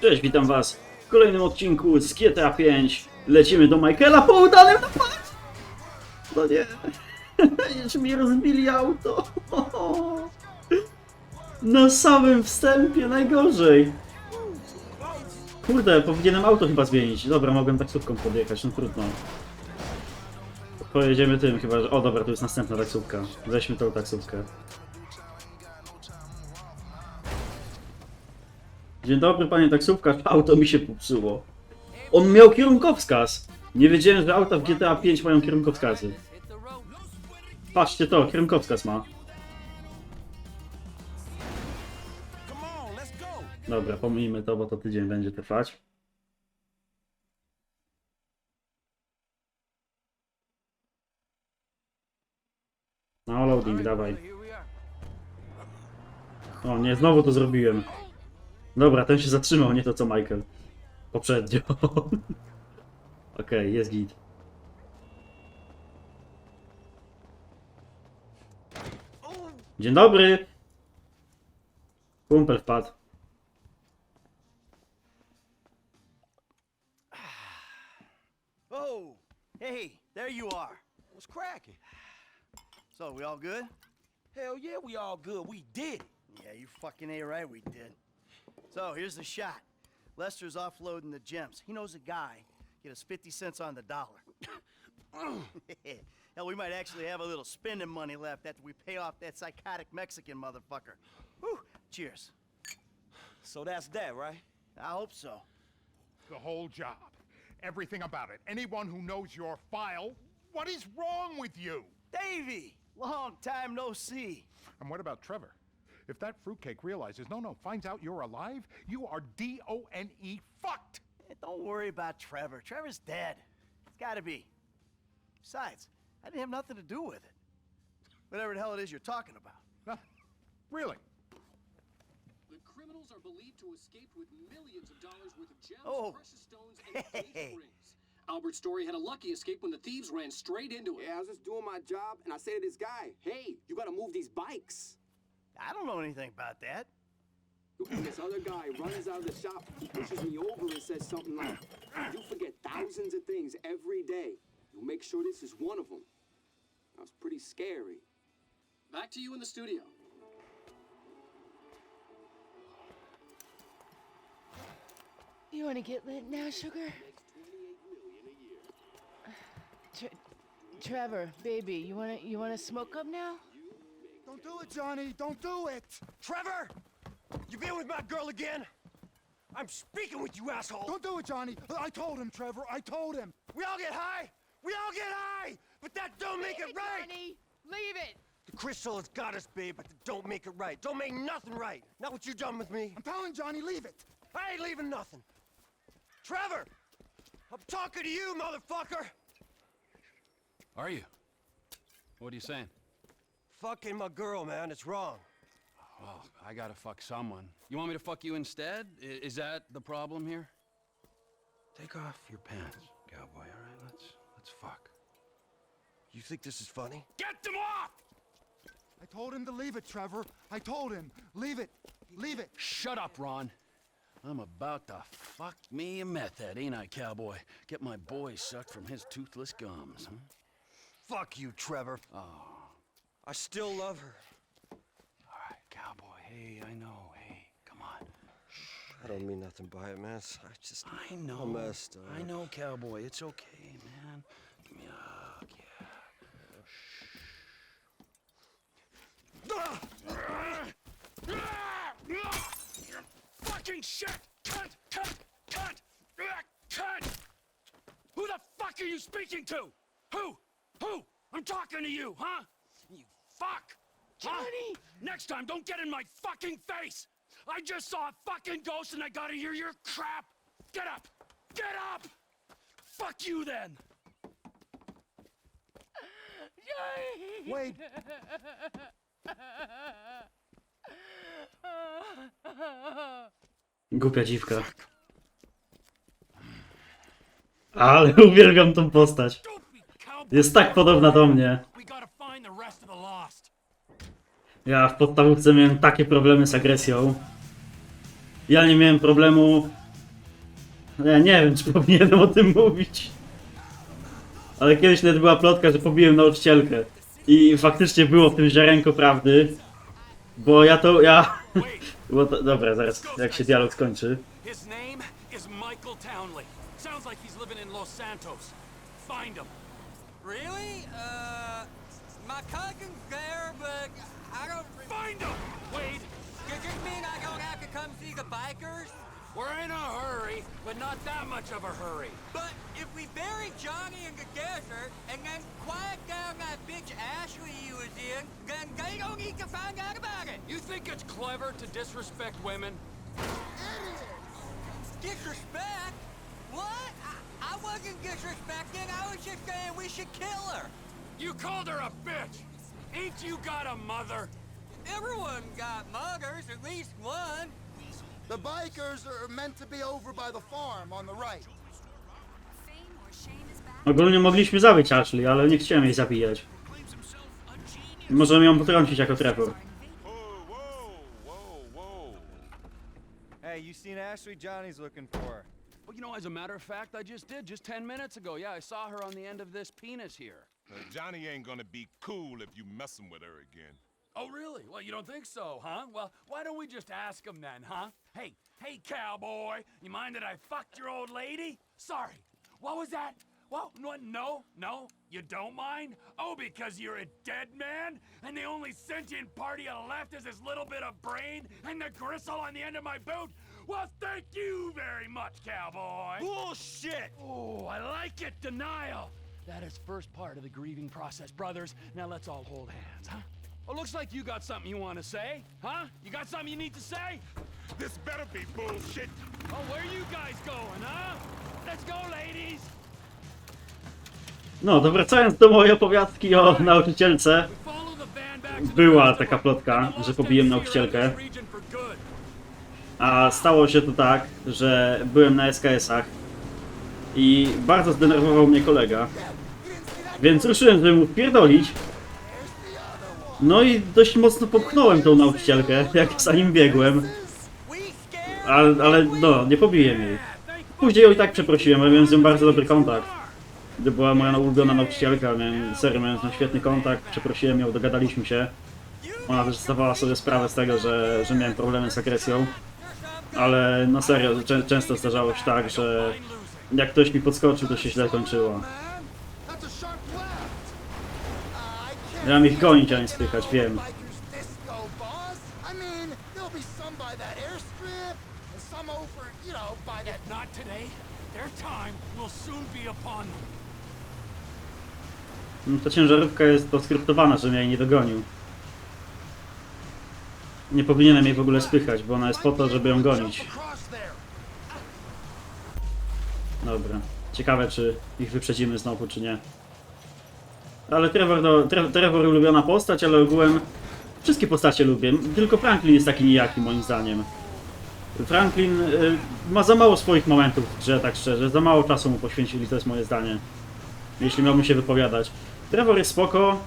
Cześć, witam was w kolejnym odcinku z GTA 5. Lecimy do Michaela po udanym napadzie! No nie, już mi rozbili auto. Na samym wstępie najgorzej. Kurde, powinienem auto chyba zmienić. Dobra, mogłem taksówką podjechać, no trudno. Pojedziemy tym chyba, że... O dobra, tu jest następna taksówka. Weźmy tą taksówkę. Dzień dobry, panie taksówkarz. Auto mi się popsuło. On miał kierunkowskaz. Nie wiedziałem, że auta w GTA 5 mają kierunkowskazy. Patrzcie to, kierunkowskaz ma. Dobra, pomijmy to, bo to tydzień będzie trwać. No, loading, dawaj. O nie, znowu to zrobiłem. Dobra, ten się zatrzymał, nie to co Michael. Poprzednio. Okej, jest git. Dzień dobry! Kumpel wpadł. Oh, hey, there you are. What's cracking? So, we all good? Hell yeah, we all good. We did. Yeah, you fucking A right, we did. So, here's the shot. Lester's offloading the gems. He knows a guy. Get us 50 cents on the dollar. Hell, we might actually have a little spending money left after we pay off that psychotic Mexican motherfucker. Whew, cheers. So that's that, right? I hope so. The whole job. Everything about it. Anyone who knows your file, what is wrong with you? Davy! Long time no see. And what about Trevor? If that fruitcake realizes, no, no, finds out you're alive, you are D O N E fucked. Eh, Don't worry about Trevor. Trevor's dead. It's gotta be. Besides, I didn't have nothing to do with it. Whatever the hell it is you're talking about. Huh? Really? The criminals are believed to escape with millions of dollars worth of gems, Oh. precious stones, and Hey. engagement rings. Albert Story had a lucky escape when the thieves ran straight into him. Yeah, I was just doing my job, and I say to this guy, "Hey, you gotta move these bikes." I don't know anything about that. And this other guy runs out of the shop, he pushes me over and says something like, "You forget thousands of things every day. You make sure this is one of them." That was pretty scary. Back to you in the studio. You want to get lit now, sugar? Tre- Trevor, baby, you want to you want to smoke up now? Don't do it, Johnny. Don't do it. Trevor! You been with my girl again? I'm speaking with you, asshole! Don't do it, Johnny. I told him, Trevor. I told him. We all get high! We all get high! But that don't make it right! Johnny, leave it. The crystal has got us, babe, but that don't make it right. Don't make nothing right. Not what you done with me. I'm telling Johnny, leave it. I ain't leaving nothing. Trevor! I'm talking to you, motherfucker! Are you? What are you saying? Fucking my girl, man. It's wrong. Well, I gotta fuck someone. You want me to fuck you instead? I- is that the problem here? Take off your pants, cowboy. All right, let's let's fuck. You think this is funny? Get them off! I told him to leave it, Trevor. I told him. Leave it. Leave it. Shut up, Ron. I'm about to fuck me a meth head, ain't I, cowboy? Get my boy sucked from his toothless gums, huh? Fuck you, Trevor. Oh, I still love her. all right, cowboy. Hey, I know. Hey, come on. I don't mean nothing by it, man. I just. I know. I'm messed up. I know, cowboy. It's okay, man. Give me a hug, yeah. Fucking shit! Cunt! Cunt! Cunt! Ah, Cunt! Who the fuck are you speaking to? Who? Who? I'm talking to you, huh? Fuck! Huh? Johnny! Next time, don't get in my fucking face! I just saw a fucking ghost and I gotta hear your crap! Get up! Get up! Fuck you then! Johnny. Wade, Głupia dziwka. Ale uwielbiam tą postać. Jest tak podobna do mnie. We gotta find the rest of the lost. Ja w podstawówce miałem takie problemy z agresją. Ja nie miałem problemu Ja nie wiem, czy powinienem o tym mówić. Ale kiedyś nawet była plotka, że pobiłem nauczycielkę. I faktycznie było w tym ziarenko prawdy. Bo ja to, ja... Bo to, dobra, zaraz, jak się dialog skończy. Find him. Really? Uh, my cousin's there, but I don't. Find him! Wade, Does this mean I don't have to come see the bikers? we're in a hurry, but not that much of a hurry. But if we bury Johnny in the desert and then quiet down that bitch Ashley he was in, then they don't need to find out about it. You think it's clever to disrespect women? Disrespect? What? I, I wasn't disrespecting. I was just saying we should kill her. You called her a bitch! Ain't you got a mother? Everyone got mothers, at least one. The bikers are meant to be over by the farm on the right. Ogólnie mogliśmy zabić Ashley, ale nie chciałem jej zabijać. Możemy ją potrącić jako Trevor. Hey, you seen Ashley? Johnny's looking for her. Well, you know, as a matter of fact, I just did just 10 minutes ago. Yeah, I saw her on the end of this penis here. Uh, Johnny ain't gonna be cool if you messing with her again. Oh, really? Well, you don't think so, huh? Well, why don't we just ask him then, huh? Hey, hey, cowboy, you mind that I fucked your old lady? Sorry. What was that? Well, no, no, no, you don't mind? Oh, because you're a dead man? And the only sentient part you left is this little bit of brain and the gristle on the end of my boot? Well, thank you very much, cowboy. Bullshit! Oh, I like it, denial. That is first part of the grieving process, brothers. Now let's all hold hands, huh? Well, looks like you got something you want to say, huh? You got something you need to say? This better be bullshit. Oh, where you guys going, huh? Let's go, ladies. No, to wracając do mojej opowiadki o nauczycielce. Była taka plotka, że pobiłem nauczycielkę. A stało się to tak, że byłem na SKS-ach i bardzo zdenerwował mnie kolega. Więc ruszyłem, żeby mu wpierdolić. No i dość mocno popchnąłem tą nauczycielkę, jak za nim biegłem. Ale, ale no, nie pobiłem jej. Później ją i tak przeprosiłem, ale miałem z nią bardzo dobry kontakt. To była moja ulubiona nauczycielka, miałem, serio miałem świetny kontakt, przeprosiłem ją, dogadaliśmy się. Ona też zdawała sobie sprawę z tego, że, że miałem problemy z agresją. Ale no serio, czę, często zdarzało się tak, że jak ktoś mi podskoczył, to się źle kończyło. Miałem ich gonić, a nie spychać, wiem. No to ciężarówka jest poskryptowana, że mnie jej nie dogonił. Nie powinienem jej w ogóle spychać, bo ona jest po to, żeby ją gonić. Dobra. Ciekawe, czy ich wyprzedzimy znowu, czy nie. Ale Trevor, no, Tre Trevor ulubiona postać, ale ogółem wszystkie postacie lubię. Tylko Franklin jest taki nijaki moim zdaniem. Franklin y, ma za mało swoich momentów grze, tak szczerze. Za mało czasu mu poświęcili, to jest moje zdanie. Jeśli miałbym się wypowiadać. Trevor jest spoko.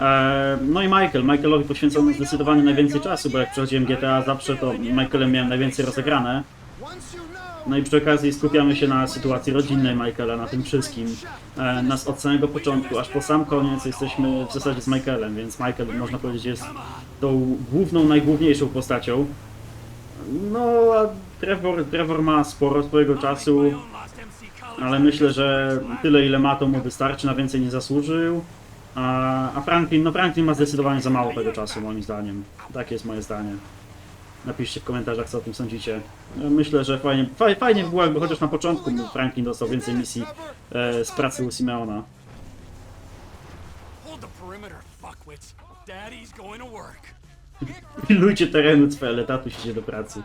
E, no i Michael. Michaelowi poświęcono zdecydowanie najwięcej czasu, bo jak przechodziłem GTA zawsze, to Michaelem miałem najwięcej rozegrane. No i przy okazji skupiamy się na sytuacji rodzinnej Michaela, na tym wszystkim. E, nas od samego początku, aż po sam koniec jesteśmy w zasadzie z Michaelem, więc Michael można powiedzieć jest tą główną, najgłówniejszą postacią. No, a Trevor, Trevor ma sporo swojego czasu, ale myślę, że tyle ile ma to mu wystarczy, na więcej nie zasłużył. A, a Franklin, no Franklin ma zdecydowanie za mało tego czasu moim zdaniem. Takie jest moje zdanie. Napiszcie w komentarzach co o tym sądzicie. Ja Myślę, że fajnie, faj, fajnie by było jakby chociaż na początku Franklin dostał więcej misji e, z pracy u Simeona. Pilnujcie terenu cwele, tatuś idzie do pracy.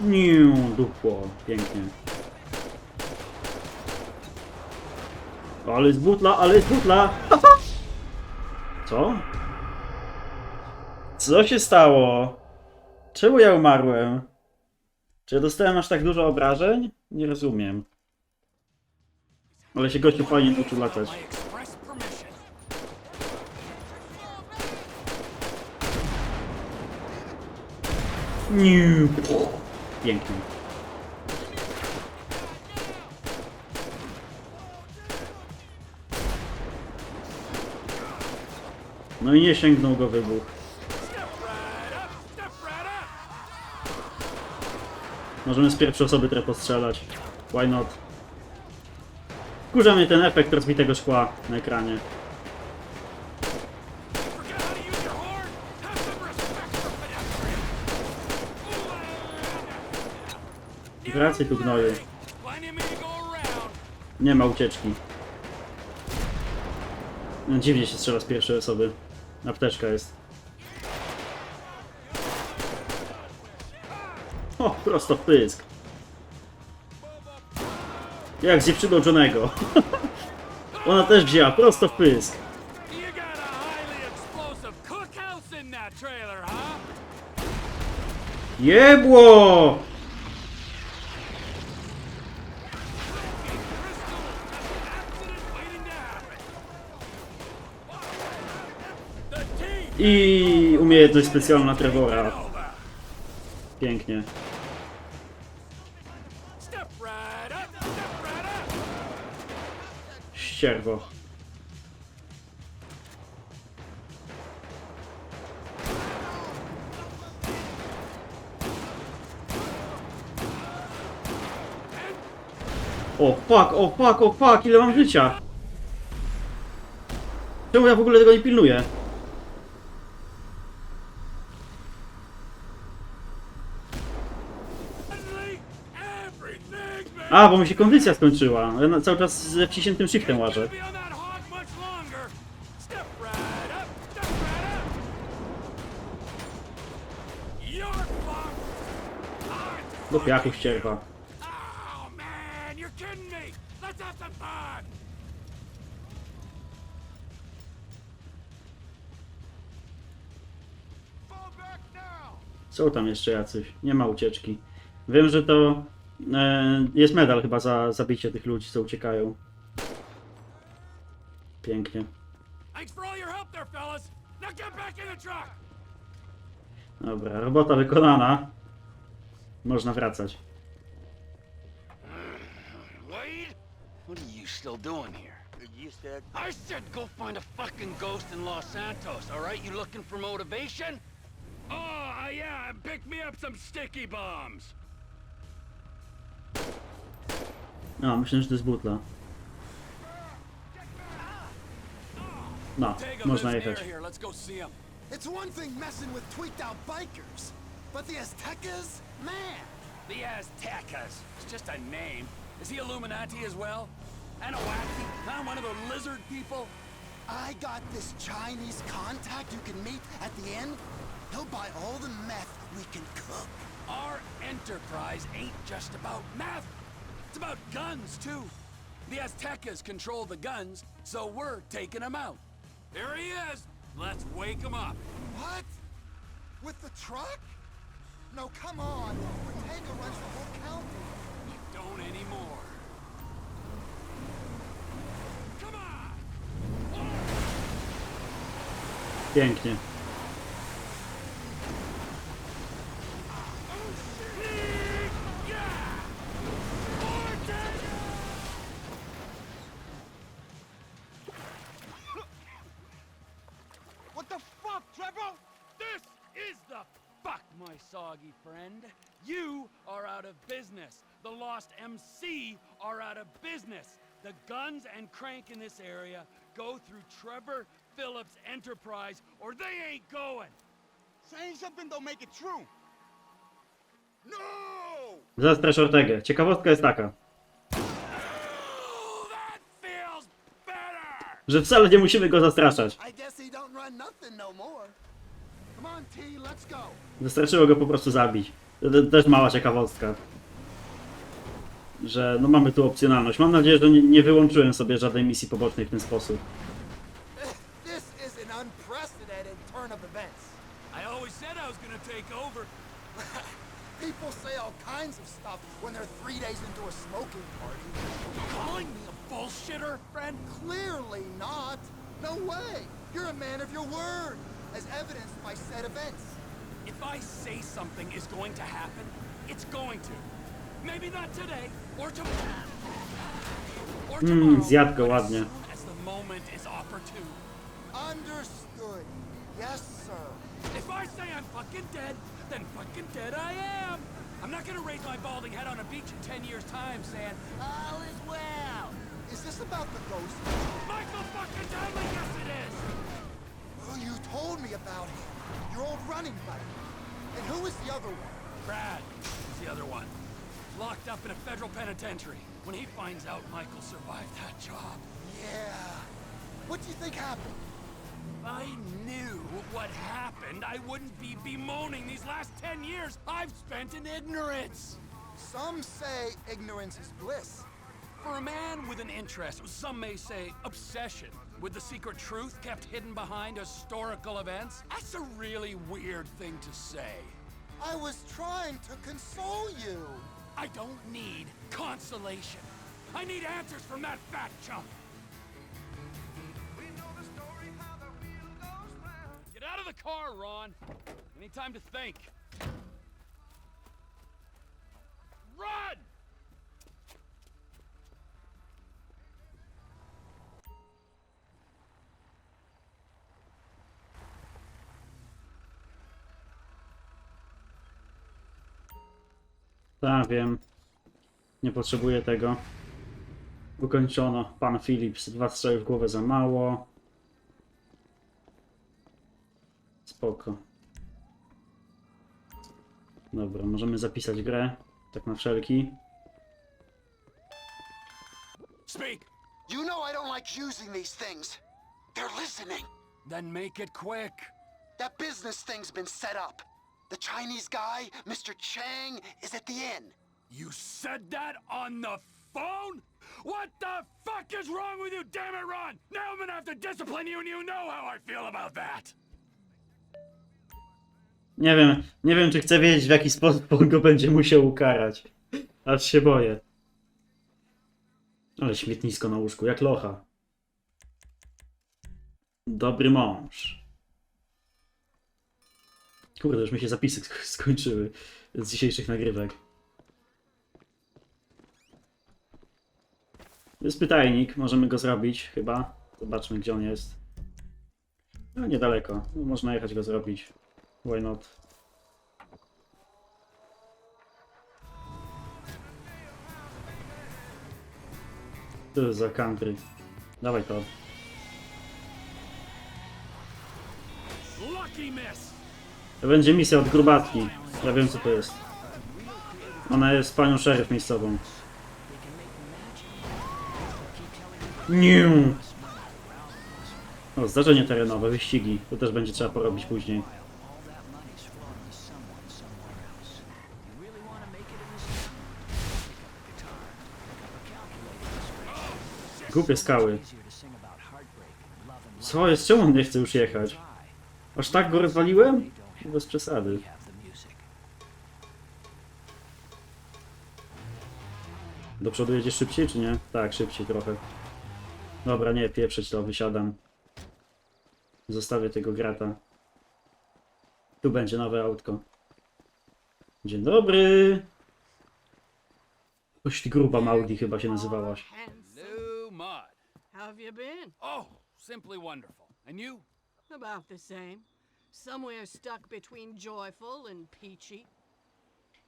Niu, dupło, pięknie. Ale jest butla, ale jest butla! Co? Co się stało? Czemu ja umarłem? Czy dostałem aż tak dużo obrażeń? Nie rozumiem. Ale się gościu fajnie nauczył latać. Pięknie. No i nie sięgnął go wybuch. Możemy z pierwszej osoby trochę postrzelać. Why not? Wkurza mnie ten efekt rozbitego szkła na ekranie. Wracaj tu gnoju. Nie ma ucieczki. No, dziwnie się strzela z pierwszej osoby. Apteczka jest. O, prosto w pysk. Jak z dziewczyną Johnego. Ona też wzięła prosto w pysk. You got a highly explosive cookhouse in that trailer, huh? Jebło! Accident waiting to happen. The team I umiejętność specjalna Trevora. Pięknie. Ścierwo. O fuck, o fuck, o fuck, ile mam życia? Czemu ja w ogóle tego nie pilnuję? A, bo mi się kondycja skończyła. Ja na- cały czas ze wciśniętym shiftem łażę. Do piachu ścierwa. Są tam jeszcze jacyś. Nie ma ucieczki. Wiem, że to jest medal chyba za zabicie tych ludzi, co uciekają. Pięknie. Dobra, robota wykonana. Można wracać. Wade? What are you still doing here? You said I said go find a fucking ghost in Los Santos, alright? You looking for motivation? Oh, yeah, pick me up some sticky bombs. A, myślę, że to jest butla. No, Tego można lives jechać. here. Let's go see him. It's one thing messing with tweaked out bikers, but the Aztecas? Man! The Aztecas. It's just a name. Is he Illuminati as well? Anahuac? Huh? One of the lizard people? I got this Chinese contact you can meet at the end. He'll buy all the meth we can cook. Our enterprise ain't just about meth. It's about guns, too. The Aztecas control the guns, so we're taking them out. There he is. Let's wake him up. What? With the truck? No, come on. Ortega runs the whole county. You don't anymore. Come on! Pięknie. My soggy friend. You are out of business. The Lost MC are out of business. The guns and crank in this area go through Trevor Phillips Enterprise, or they ain't going. Saying something don't make it true. No! Zastrasz Ortegę. Ciekawostka jest taka, że wcale nie musimy go zastraszać. I guess he don't run nothing no more. Wystarczyło go po prostu zabić. To to też mała ciekawostka. Że no mamy tu opcjonalność. Mam nadzieję, że nie, nie wyłączyłem sobie żadnej misji pobocznej w ten sposób. People say all kinds of stuff when they're three days into a smoking party. Calling me a bullshitter, friend? Clearly not. No way. You're a man of your word, as evidenced by said events. If I say something is going to happen, it's going to. Maybe not today, or tomorrow. Or Mmm, tomorrow, zjadł go ładnie. as the moment is opportune. Understood. Yes, sir. If I say I'm fucking dead, then fucking dead I am. I'm not gonna raise my balding head on a beach in 10 years' time saying, all is well. Is this about the ghost? Michael fucking Dudley, told me about him. Your old running buddy. And who was the other one? Brad is the other one. Locked up in a federal penitentiary. When he finds out Michael survived that job, Yeah. What do you think happened? if I knew what happened, I wouldn't be bemoaning these last 10 years I've spent in ignorance. Some say ignorance is bliss. For a man with an interest, some may say obsession, with the secret truth kept hidden behind historical events, that's a really weird thing to say. I was trying to console you. I don't need consolation. I need answers from that fat chump. Get out of the car, Ron. I need time to think. Tak, wiem. Nie potrzebuję tego. Ukończono. Pan Philips. Dwa strzały w głowę za mało. Spoko. Dobra, możemy zapisać grę. Tak na wszelki. Speak! You know I don't like using these things. They're listening. Then make it quick. That business thing's been set up. The Chinese guy, Mr. Chang, is at the inn. You said that on the phone? What the fuck is wrong with you, damn it, Ron? Now I'm gonna have to discipline you, and you know how I feel about that. Nie wiem, nie wiem czy chcę wiedzieć w jaki sposób on go będzie musiał ukarać. Aż się boję. Ale śmietnisko na łóżku, jak locha. Dobry mąż. Kurde, już mi się zapisy sk- skończyły z dzisiejszych nagrywek. Jest pytajnik, możemy go zrobić chyba. Zobaczmy gdzie on jest. No niedaleko, no, można jechać go zrobić. Why not? To za country. Dawaj to. Lucky miss! To będzie misja od grubatki. Ja wiem co to jest. Ona jest panią szeryf miejscową. Nie. O, zdarzenie terenowe, wyścigi. To też będzie trzeba porobić później. Głupie skały. Co jest? Czemu on nie chce już jechać? Aż tak go rozwaliłem? Bez przesady. Do przodu jedzie szybciej, czy nie? Tak, szybciej trochę. Dobra, nie, pieprzyć to, wysiadam. Zostawię tego grata. Tu będzie nowe autko. Dzień dobry! Oś gruba Maudi chyba się nazywałaś. New mud. How have you been? Oh, simply wonderful. And you? About the same. Somewhere stuck between joyful and peachy.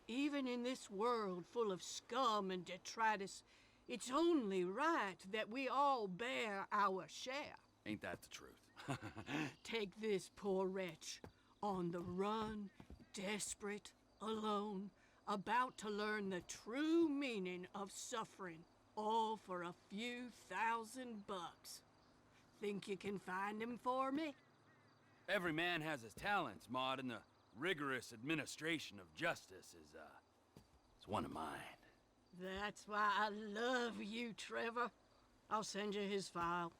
Even in this world full of scum and detritus, it's only right that we all bear our share. Ain't that the truth? Take this poor wretch on the run, desperate, alone, about to learn the true meaning of suffering, all for a few thousand bucks. Think you can find him for me? Every man has his talents, Maud, and the rigorous administration of justice is, uh, it's one of mine. That's why I love you, Trevor. I'll send you his file.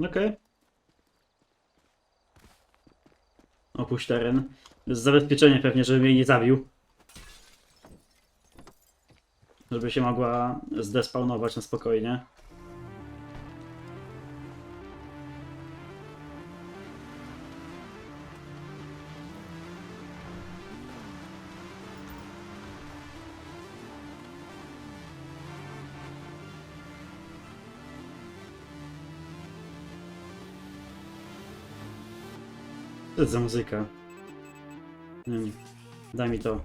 Okej. Opuść teren. Z zabezpieczenia pewnie, żeby mnie nie zabił. Żeby się mogła zdespawnować na spokojnie. To za muzyka? Wiem. Daj mi to.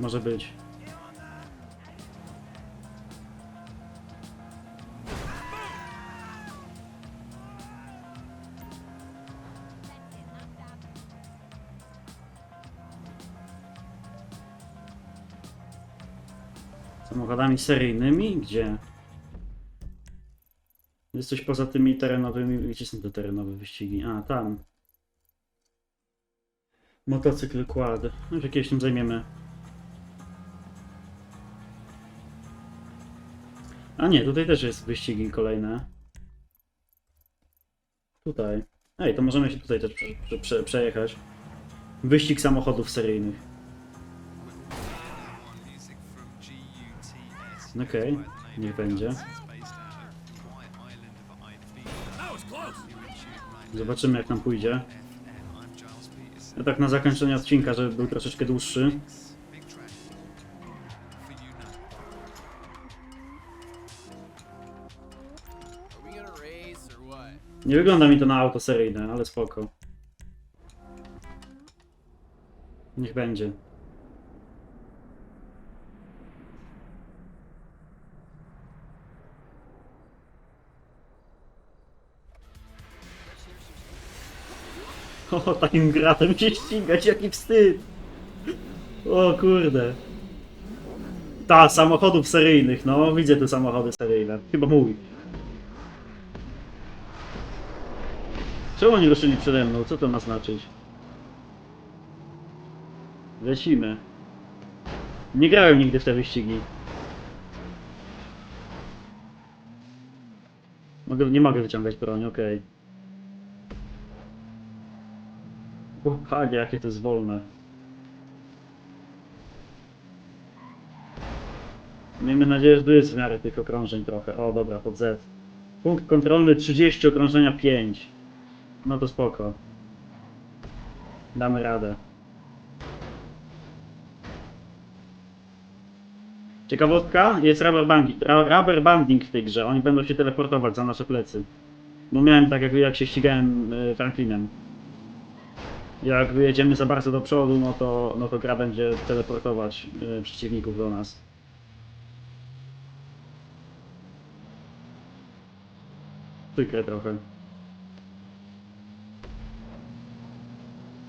Może być. Samochodami seryjnymi? Gdzie? Jest coś poza tymi terenowymi. Gdzie są te terenowe wyścigi? A, tam. Motocykl quad. No, kiedyś tym zajmiemy. A nie, tutaj też jest wyścigi kolejne. Tutaj. Ej, to możemy się tutaj też prze, prze, prze, przejechać. Wyścig samochodów seryjnych. Okej, niech będzie. Zobaczymy jak nam pójdzie. Ja tak na zakończenie odcinka, żeby był troszeczkę dłuższy. Nie wygląda mi to na auto seryjne, ale spoko. Niech będzie. O, takim gratem się ścigać, jaki wstyd! O kurde. Ta, samochodów seryjnych, no widzę tu samochody seryjne. Chyba mój. Czemu oni ruszyli przede mną? Co to ma znaczyć? Lecimy. Nie grałem nigdy w te wyścigi. Mogę, nie mogę wyciągać broni, okej. O panie, jakie to jest wolne. Miejmy nadzieję, że tu jest w miarę tych okrążeń trochę. O dobra, pod Z. Punkt kontrolny 30, okrążenia 5. No to spoko. Damy radę. Ciekawostka, jest rubber banding, rubber banding w tej grze. Oni będą się teleportować za nasze plecy. Bo miałem tak, jak, jak się ścigałem y, Franklinem. Jak wyjedziemy za bardzo do przodu, no to, no to gra będzie teleportować y, przeciwników do nas. Przykre trochę.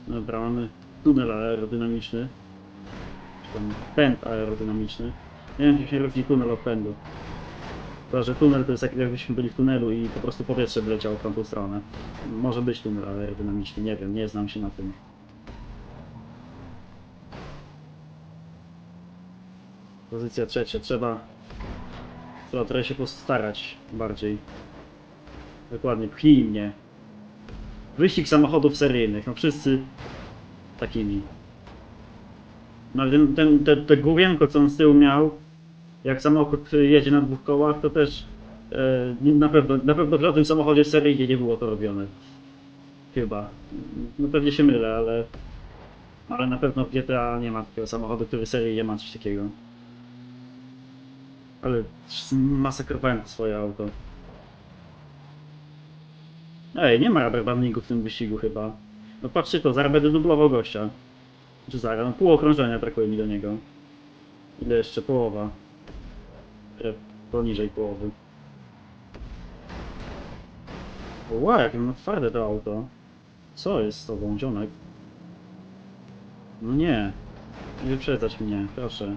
Dobra, mamy tunel aerodynamiczny. Czy tam pęd aerodynamiczny. Nie wiem, jak się różni tunel od pędu. To, że tunel to jest jak jakbyśmy byli w tunelu i po prostu powietrze wleciało w tamtą stronę. Może być tunel aerodynamiczny, nie wiem, nie znam się na tym. Pozycja trzecia, trzeba... Trzeba trochę się postarać bardziej. Dokładnie, pchnij mnie. Wyścig samochodów seryjnych, no wszyscy takimi. No ten, ten, te, te główienko, co on z tyłu miał, jak samochód jedzie na dwóch kołach, to też e, na, pewno, na pewno w żadnym samochodzie seryjnie nie było to robione. Chyba. No pewnie się mylę, ale ale na pewno w GTA nie ma takiego samochodu, który seryjnie ma coś takiego. Ale masakrowałem swoje auto. Ej, nie ma rubber bandingu w tym wyścigu chyba. No patrzcie to, zaraz będę dublował gościa. Czy zaraz? No pół okrążenia brakuje mi do niego. Ile jeszcze? Połowa. Poniżej połowy. Ła, jakie ma twarde to auto. Co jest z tobą, dzionek? No nie. Wyprzedzać mnie, proszę.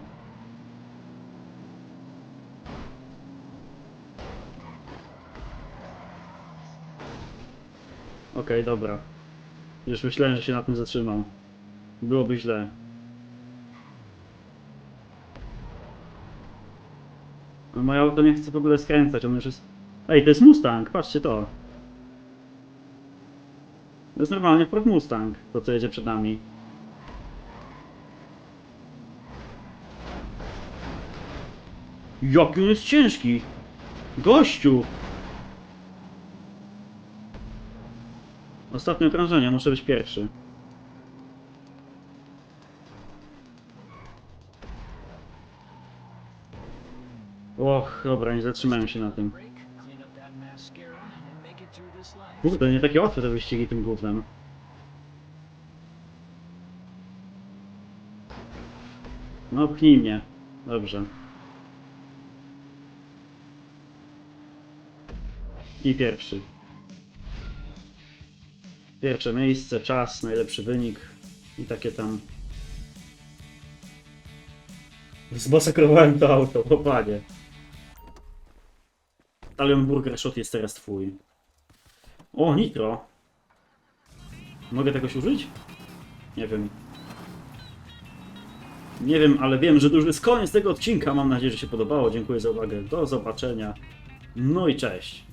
Okej, dobra. Już myślałem, że się na tym zatrzymam. Byłoby źle. No moje auto nie chce w ogóle skręcać, on już jest... Ej, to jest Mustang, patrzcie to. To jest normalnie Ford Mustang, to co jedzie przed nami. Jaki on jest ciężki! Gościu! Ostatnie okrążenie, muszę być pierwszy. Och, dobra, nie zatrzymałem się na tym. Kurde, nie takie łatwe te wyścigi tym gównem. No, pchnij mnie. Dobrze. I pierwszy. Pierwsze miejsce, czas, najlepszy wynik i takie tam. Zmasakrowałem to auto, o panie. Talion Burger Shot jest teraz twój. O, nitro. Mogę tegoś użyć? Nie wiem. Nie wiem, ale wiem, że to już jest koniec tego odcinka. Mam nadzieję, że się podobało. Dziękuję za uwagę. Do zobaczenia. No i cześć.